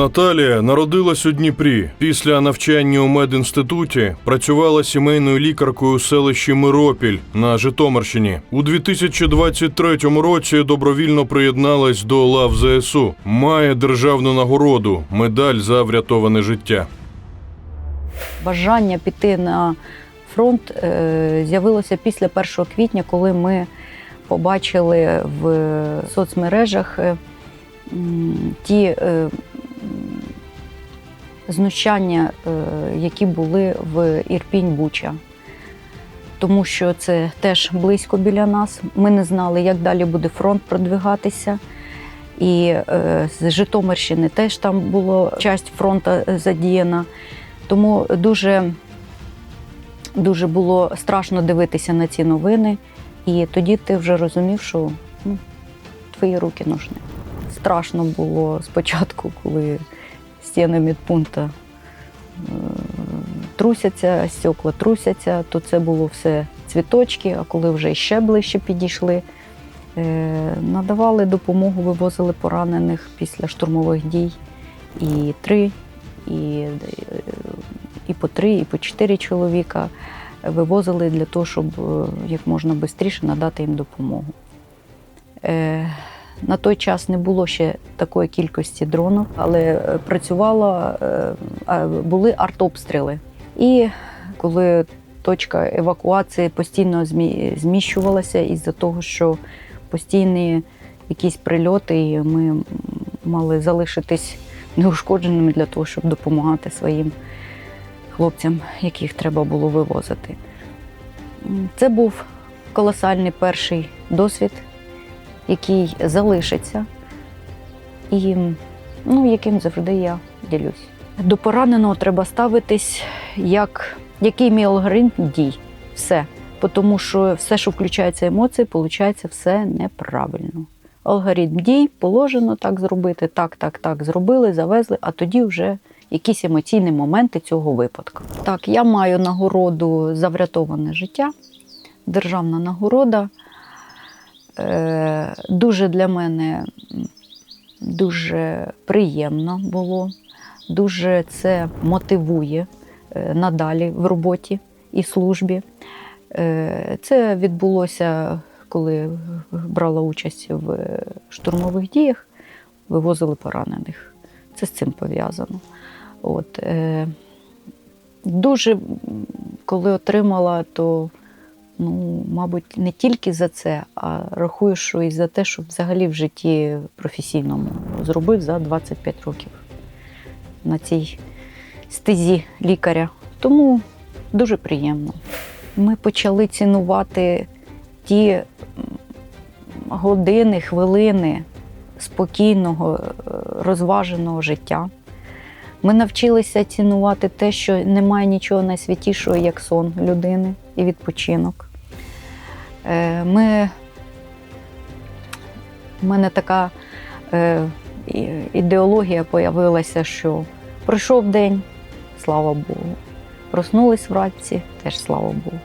Наталія народилась у Дніпрі. Після навчання у медінституті працювала сімейною лікаркою у селищі Миропіль на Житомирщині. У 2023 році добровільно приєдналась до лав ЗСУ. Має державну нагороду медаль за врятоване життя. Бажання піти на фронт е, з'явилося після 1 квітня, коли ми побачили в соцмережах е, ті е, знущання, е, які були в Ірпінь Буча. Тому що це теж близько біля нас. Ми не знали, як далі буде фронт продвигатися. І е, з Житомирщини теж там була часть фронту е, задіяна. Тому дуже, дуже було страшно дивитися на ці новини. І тоді ти вже розумів, що ну, твої руки нужні. Страшно було спочатку, коли стіни медпункту е, трусяться, стекла трусяться, то це було все цвіточки, а коли вже ще ближче підійшли, е, надавали допомогу, вивозили поранених після штурмових дій. І три, і, і по три, і по чотири чоловіка вивозили для того, щоб е, як можна швидше надати їм допомогу. На той час не було ще такої кількості дронів, але е, працювало, е, були артобстріли. І коли точка евакуації постійно зміщувалася із-за того, що постійні якісь прильоти, і ми мали залишитись неушкодженими для того, щоб допомагати своїм хлопцям, яких треба було вивозити. Це був колосальний перший досвід, який залишиться, і ну, яким завжди я ділюсь. До пораненого треба ставитись, як який мій алгоритм дій. Все. Тому що все, що включається емоції, виходить все неправильно. Алгоритм дій положено так зробити, так, так, так зробили, завезли, а тоді вже якісь емоційні моменти цього випадку. Так, я маю нагороду за врятоване життя, державна нагорода. Е, Дуже для мене дуже приємно було, дуже це мотивує е, надалі в роботі і службі. Е, Це відбулося, коли брала участь в штурмових діях, вивозили поранених. Це з цим пов'язано. От, дуже, коли отримала, то, ну, мабуть, не тільки за це, а рахую, що і за те, що взагалі в житті професійному зробив за 25 років на цій стезі лікаря. Тому дуже приємно. Ми почали цінувати ті години, хвилини спокійного, е, розваженого життя. Ми навчилися цінувати те, що немає нічого найсвятішого, як сон людини і відпочинок. Е, Ми, у мене така е, ідеологія появилася, що пройшов день, слава Богу. Проснулись вранці, теж слава Богу.